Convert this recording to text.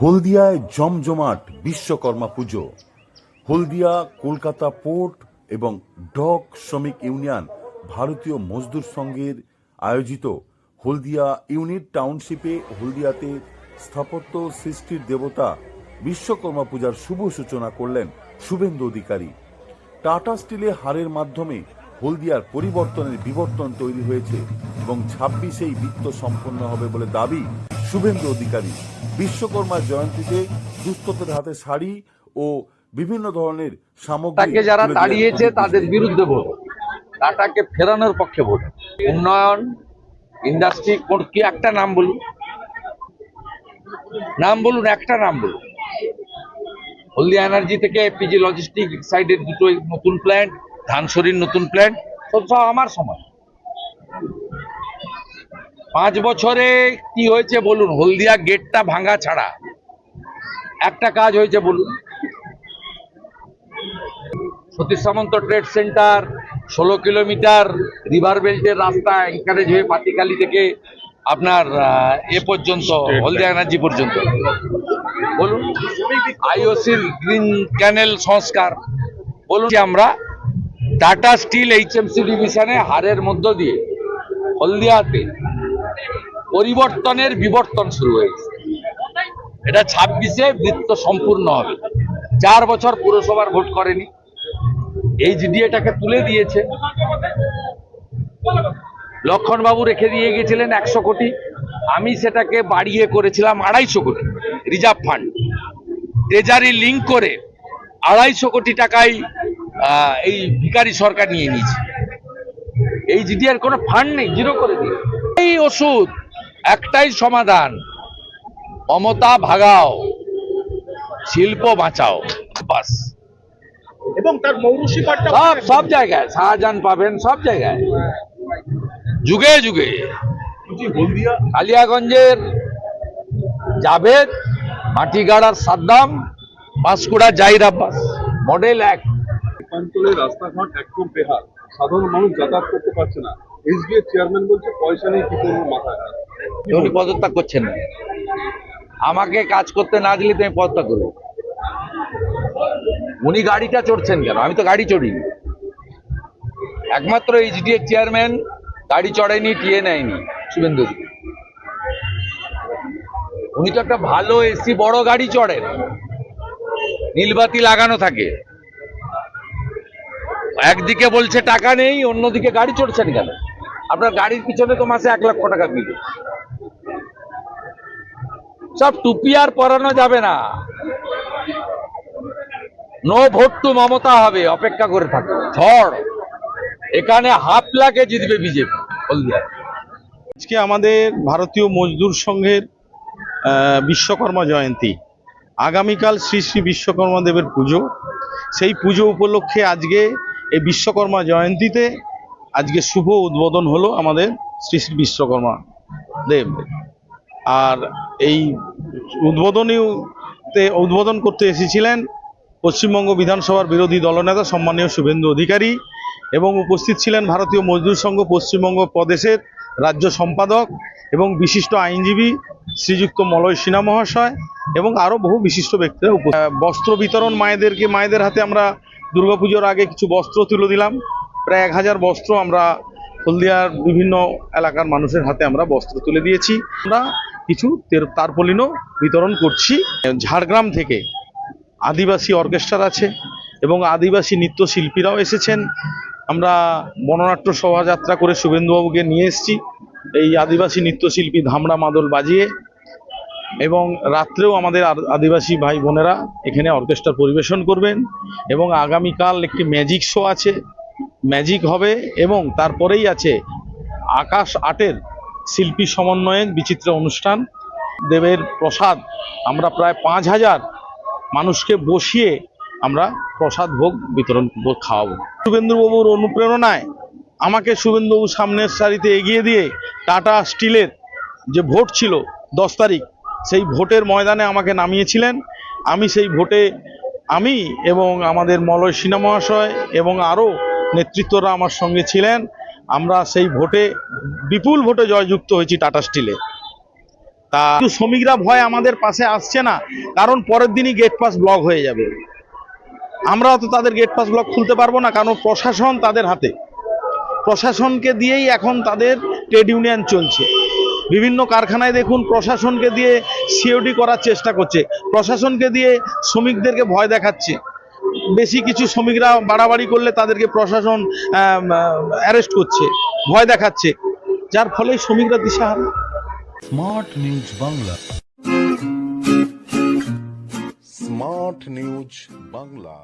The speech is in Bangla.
হলদিয়ায় জমজমাট বিশ্বকর্মা পুজো। হলদিয়া, কলকাতা পোর্ট এবং ডক শ্রমিক ইউনিয়ন ভারতীয় মজদুর সংঘের আয়োজিত হলদিয়া ইউনিট টাউনশিপে হলদিয়াতে স্থাপত্য সৃষ্টির দেবতা বিশ্বকর্মা পূজার শুভ সূচনা করলেন শুভেন্দু অধিকারী। টাটা স্টিলে হারের মাধ্যমে হলদিয়ার পরিবর্তনের বিবর্তন তৈরি হয়েছে এবং ছাব্বিশেই বৃত্ত সম্পন্ন হবে বলে দাবি শুভেন্দু অধিকারী। বিশ্বকর্মা জয়ন্তীতে দুস্থদের হাতে শাড়ি ও বিভিন্ন ধরনের সামগ্রী যারা কর্মসূচি। তাদের বিরুদ্ধে ভোট। টাটাকে ফেরানোর পক্ষে ভোট। উন্নয়ন ইন্ডাস্ট্রি কোন কি একটা নাম বলুন? নাম বলুন একটা নাম বলুন। হলদিয়া এনার্জি থেকে পিজি লজিস্টিক সাইডের দুটো নতুন প্ল্যান্ট ধানসরির নতুন প্ল্যান্ট সব সব আমার সময়। পাঁচ বছরে কি হয়েছে বলুন? হলদিয়া গেটটা ভাঙা ছাড়া। একটা কাজ হয়েছে বলুন। সতীশ সামন্ত ট্রেড সেন্টার ষোলো কিলোমিটার রিভার বেল্টের রাস্তা এনকারেজ হয়ে পাতিকালি থেকে আপনার এ পর্যন্ত হলদিয়া এনার্জি পর্যন্ত। বলুন আইওসির গ্রিন ক্যানেল সংস্কার। বলুন আমরা টাটা স্টিল এইচএমসি ডিভিশনে হারের মধ্য দিয়ে হলদিয়াতে পরিবর্তনের বিবর্তন শুরু হয়েছে। এটা ছাব্বিশে বৃত্ত সম্পূর্ণ হবে। চার বছর পুরসভার ভোট করেনি। এইচডিএটাকে তুলে দিয়েছে। লক্ষণবাবু রেখে দিয়ে গেছিলেন একশো কোটি। আমি সেটাকে বাড়িয়ে করেছিলাম আড়াইশো কোটি রিজার্ভ ফান্ড। ট্রেজারি লিঙ্ক করে আড়াইশো কোটি টাকায় এই ভিকারি সরকার নিয়ে নিয়েছে। এই জিডিআর কোনো ফান্ড নেই জিরো করে দিয়ে এই ওষুধ একটাই সমাধান। মমতা ভাগাও শিল্প বাঁচাও বাস। এবং তার মৌরুষি পাটটা সব সব জায়গায় শাহজাহান পাবেন সব জায়গায়। যুগে যুগে। কালিয়াগঞ্জের জাভেদ মাটিগাড়ার সাদ্দাম পাঁশকুড়া জাহির আব্বাস মডেল এক। অঞ্চলের রাস্তাঘাট একদম বেহাল। সাধারণ মানুষ যাতায়াত করতে পারছে না। এসবিএ চেয়ারম্যান বলছে, পয়সা নেই, কি করব পদত্যাগ করছেন না। আমাকে কাজ করতে না দিলে তো আমি পদত্যাগ করব। উনি গাড়িটা চড়ছেন কেন? আমি তো গাড়ি চড়িনি একমাত্র এইচডিএ চেয়ারম্যান, গাড়ি চড়েনি টিয়ে নেয়নি, শুভেন্দু উনি তো একটা ভালো এসি, বড় গাড়ি চড়েন। নীলবাতি লাগানো থাকে। একদিকে বলছে টাকা নেই, অন্যদিকে গাড়ি চড়ছেন কেন? আপনার গাড়ির পিছনে তো মাসে এক লক্ষ টাকা বিল। সব টুপি আর পরানো যাবে না। নো ভোট টু মমতা হবে, অপেক্ষা করে থাকো। ঝড় এখানে হাফ লাখে জিতবে বিজেপি হলদিয়া আজকে আমাদের ভারতীয় মজদুর সংঘের বিশ্বকর্মা জয়ন্তী। আগামীকাল শ্রী শ্রী বিশ্বকর্মা দেবের পুজো। সেই পুজো উপলক্ষে আজকে এই বিশ্বকর্মা জয়ন্তীতে আজকে শুভ উদ্বোধন হলো আমাদের শ্রী শ্রী বিশ্বকর্মা দেব। আর এই উদ্বোধনীতে উদ্বোধন করতে এসেছিলেন পশ্চিমবঙ্গ বিধানসভার বিরোধী দলনেতা সম্মানীয় শুভেন্দু অধিকারী এবং উপস্থিত ছিলেন ভারতীয় মজদুর সংঘ পশ্চিমবঙ্গ প্রদেশের রাজ্য সম্পাদক এবং বিশিষ্ট আইনজীবী শ্রীযুক্ত মলয় সিনহা মহাশয় এবং আরও বহু বিশিষ্ট ব্যক্তিরা বস্ত্র বিতরণ মায়েদেরকে, মায়েদের হাতে আমরা দুর্গাপুজোর আগে কিছু বস্ত্র তুলে দিলাম। প্রায় এক হাজার বস্ত্র আমরা হলদিয়ার বিভিন্ন এলাকার মানুষের হাতে আমরা বস্ত্র তুলে দিয়েছি। আমরা কিছু তের- তারপলিনও বিতরণ করছি। ঝাড়গ্রাম থেকে আদিবাসী অর্কেস্ট্রার আছে এবং আদিবাসী নৃত্যশিল্পীরাও এসেছেন। আমরা বননাট্য শোভাযাত্রা করে শুভেন্দুবাবুকে নিয়ে এসেছি। এই আদিবাসী নৃত্যশিল্পী ধামড়া মাদল বাজিয়ে এবং রাত্রেও আমাদের আদিবাসী ভাই বোনেরা এখানে অর্কেস্ট্রা পরিবেশন করবেন এবং আগামীকাল একটি ম্যাজিক শো আছে। ম্যাজিক হবে এবং তারপরেই আছে আকাশ আটের শিল্পী সমন্বয়ে বিচিত্র অনুষ্ঠান। দেবের প্রসাদ, আমরা প্রায় পাঁচ হাজার মানুষকে বসিয়ে আমরা প্রসাদ ভোগ, বিতরণ খাওয়াবো। শুভেন্দুবাবুর অনুপ্রেরণায় আমাকে শুভেন্দুবাবু সামনের সারিতে এগিয়ে দিয়ে টাটা স্টিলের যে ভোট ছিল দশ তারিখ সেই ভোটের ময়দানে আমাকে নামিয়েছিলেন। আমি সেই ভোটে আমি এবং আমাদের মলয় সিনহা মহাশয় এবং আরও নেতৃত্বরা আমার সঙ্গে ছিলেন। আমরা সেই ভোটে, বিপুল ভোটে জয়যুক্ত হয়েছি টাটা স্টিলে। তা শ্রমিকরা ভয় আমাদের পাশে আসছে না, কারণ পরের দিনই গেট পাস ব্লক হয়ে যাবে। আমরা তো তাদের গেট পাস ব্লক খুলতে পারব না, কারণ প্রশাসন তাদের হাতে। প্রশাসনকে দিয়েই এখন তাদের ট্রেড ইউনিয়ন চলছে। বিভিন্ন কারখানায় দেখুন প্রশাসনকে দিয়ে সিওডি করার চেষ্টা করছে। প্রশাসনকে দিয়ে শ্রমিকদেরকে ভয় দেখাচ্ছে। বেশি কিছু শ্রমিকরা বাড়াবাড়ি করলে তাদেরকে প্রশাসন অ্যারেস্ট করছে, ভয় দেখাচ্ছে। যার ফলে শ্রমিকরা দিশাহারা। Smart news Bangla smart news Bangla